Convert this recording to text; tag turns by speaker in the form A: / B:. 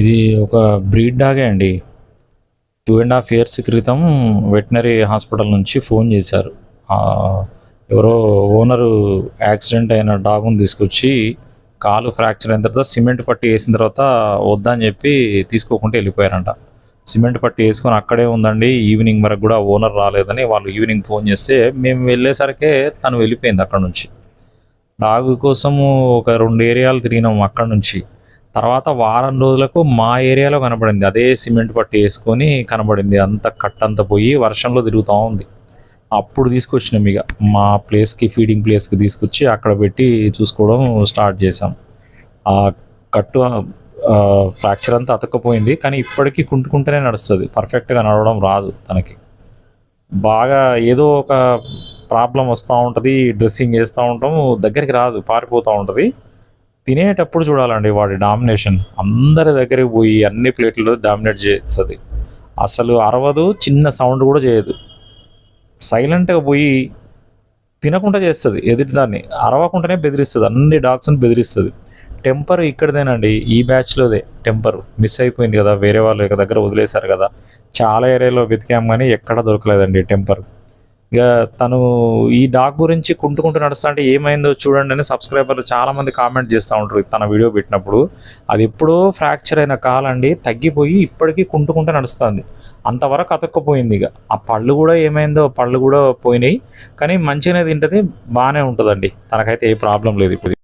A: ఇది ఒక బ్రీడ్ డాగే అండి. టూ అండ్ హాఫ్ ఇయర్స్ క్రితం వెటనరీ హాస్పిటల్ నుంచి ఫోన్ చేశారు. ఎవరో ఓనరు యాక్సిడెంట్ అయిన డాగును తీసుకొచ్చి కాలు ఫ్రాక్చర్ అయిన తర్వాత సిమెంట్ పట్టి వేసిన తర్వాత వద్దని చెప్పి తీసుకోకుండా వెళ్ళిపోయారంట. సిమెంట్ పట్టి వేసుకొని అక్కడే ఉందండి. ఈవినింగ్ వరకు కూడా ఓనర్ రాలేదని వాళ్ళు ఈవినింగ్ ఫోన్ చేస్తే మేము వెళ్ళేసరికే తను వెళ్ళిపోయింది అక్కడ నుంచి. డాగు కోసము ఒక రెండు ఏరియాలు తిరిగినాం అక్కడ నుంచి. తర్వాత వారం రోజులకు మా ఏరియాలో కనబడింది అదే సిమెంట్ పట్టి వేసుకొని కనబడింది అంత కట్ అంతా పోయి వర్షంలో తిరుగుతూ ఉంది. అప్పుడు తీసుకొచ్చినాం ఇక. మా ప్లేస్కి ఫీడింగ్ ప్లేస్కి తీసుకొచ్చి అక్కడ పెట్టి చూసుకోవడం స్టార్ట్ చేసాం ఆ కట్టు ఫ్రాక్చర్ అంతా అతకపోయింది కానీ ఇప్పటికీ కుంటుకుంటూనే నడుస్తుంది. పర్ఫెక్ట్గా నడవడం రాదు తనకి. బాగా ఏదో ఒక ప్రాబ్లం వస్తూ ఉంటుంది. డ్రెస్సింగ్ చేస్తూ ఉంటాము. దగ్గరికి రాదు. పారిపోతూ ఉంటుంది. తినేటప్పుడు చూడాలండి వాడి డామినేషన్. అందరి దగ్గరికి పోయి అన్ని ప్లేట్లలో డామినేట్ చేస్తుంది. అసలు అరవదు చిన్న సౌండ్ కూడా చేయదు. సైలెంట్గా పోయి తినకుండా చేస్తుంది ఎదుటి దాన్ని. అరవకుండానే బెదిరిస్తుంది అన్ని డాగ్స్ని బెదిరిస్తుంది. టెంపర్ ఇక్కడదేనండి ఈ బ్యాచ్లోదే టెంపర్. మిస్ అయిపోయింది కదా వేరే వాళ్ళు ఇక దగ్గర వదిలేశారు కదా. చాలా ఏరియాలో వెతికాం కానీ ఎక్కడ దొరకలేదండి టెంపర్. ఇక తను ఈ డాగ్ గురించి కుంటుకుంటూ నడుస్తా అంటే ఏమైందో చూడండి అని సబ్స్క్రైబర్లు చాలామంది కామెంట్ చేస్తూ ఉంటారు. తన వీడియో పెట్టినప్పుడు. అది ఎప్పుడో ఫ్రాక్చర్ అయిన కాలండి తగ్గిపోయి ఇప్పటికీ కుంటుకుంటూ నడుస్తుంది. అంతవరకు అతక్కపోయింది ఇక. ఆ పళ్ళు కూడా ఏమైందో పళ్ళు కూడా పోయినాయి. కానీ మంచిగానే తింటది బాగానే ఉంటుందండి. తనకైతే ఏ ప్రాబ్లం లేదు ఇప్పుడు.